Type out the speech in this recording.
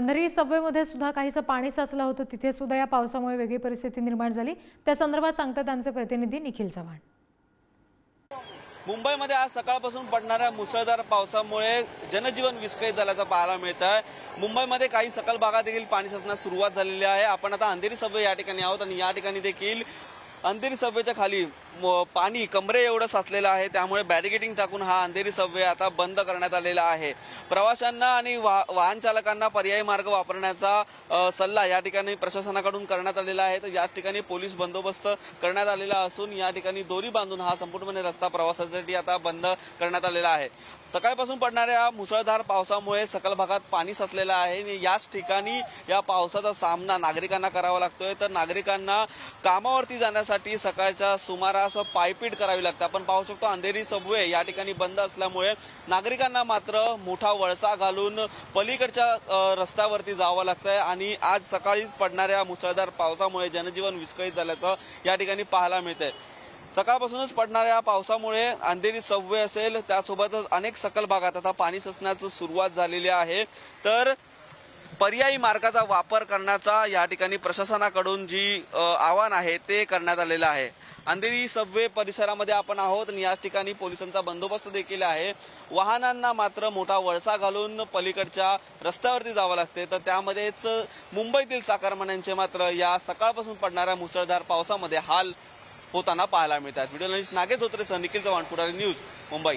अंधेरी सबवेमध्ये सुद्धा काहीसं पाणी साचलं होतं तिथे सुद्धा या पावसामुळे वेगळी परिस्थिती निर्माण झाली. त्या संदर्भात सांगतात आमचे प्रतिनिधी निखिल चव्हाण. मुंबईमध्ये आज सकाळपासून पडणाऱ्या मुसळधार पावसामुळे जनजीवन विस्कळीत झाल्याचं पाहायला मिळत आहे मुंबईमध्ये काही सकल भागात देखील पाणी साचण्यास सुरुवात झालेली आहे. आपण आता अंधेरी सबवे या ठिकाणी आहोत आणि या ठिकाणी देखील अंधेरी सबवेच्या खाली पाणी कमरे एवढं साचलेलं आहे त्यामुळे बॅरिकेडिंग टाकून हा अंधेरी सबवे आता बंद करण्यात आलेला आहे. प्रवाशांना आणि वा- वाहन चालकांना पर्यायी मार्ग वापरण्याचा सल्ला या ठिकाणी प्रशासनाकडून करण्यात आलेला आहे. तर या ठिकाणी पोलीस बंदोबस्त करण्यात आलेला असून या ठिकाणी दोरी बांधून हा संपूर्णपणे रस्ता प्रवासासाठी आता बंद करण्यात आलेला आहे. सकाळपासून पडणाऱ्या मुसळधार पावसामुळे सकल भागात पाणी साचलेलं आहे आणि याच ठिकाणी या पावसाचा सामना नागरिकांना करावा लागतोय. तर नागरिकांना कामावरती जाण्यासाठी सकाळच्या सुमारास पायपीट करावी लागते. आपण पाहू शकतो अंधेरी सबवे या ठिकाणी बंद असल्यामुळे नागरिकांना मात्र मोठा वळसा घालून पलीकडच्या रस्त्यावरती जावं लागतंय आणि आज सकाळीच पडणाऱ्या मुसळधार पावसामुळे जनजीवन विस्कळीत झाल्याचं या ठिकाणी पाहायला मिळतंय. सकाळपासूनच पडणाऱ्या पावसामुळे अंधेरी सबवे असेल त्यासोबतच अनेक सकल भागात आता पाणी सचण्याचं सुरुवात झालेली आहे. तर पर्यायी मार्गाचा वापर करण्याचा या ठिकाणी प्रशासनाकडून जी आव्हान आहे ते करण्यात आलेलं आहे. अंधेरी सबवे परिसरामध्ये आपण आहोत आणि या ठिकाणी पोलिसांचा बंदोबस्त देखील आहे. वाहनांना मात्र मोठा वळसा घालून पलीकडच्या रस्त्यावरती जावं लागते. तर त्यामध्येच मुंबईतील चाकरमान्यांचे मात्र या सकाळपासून पडणाऱ्या मुसळधार पावसामध्ये हाल होताना पाहायला मिळतात. व्हिडिओ नागेश धोत्रे सह निखिल चव्हाण पुढारी न्यूज मुंबई.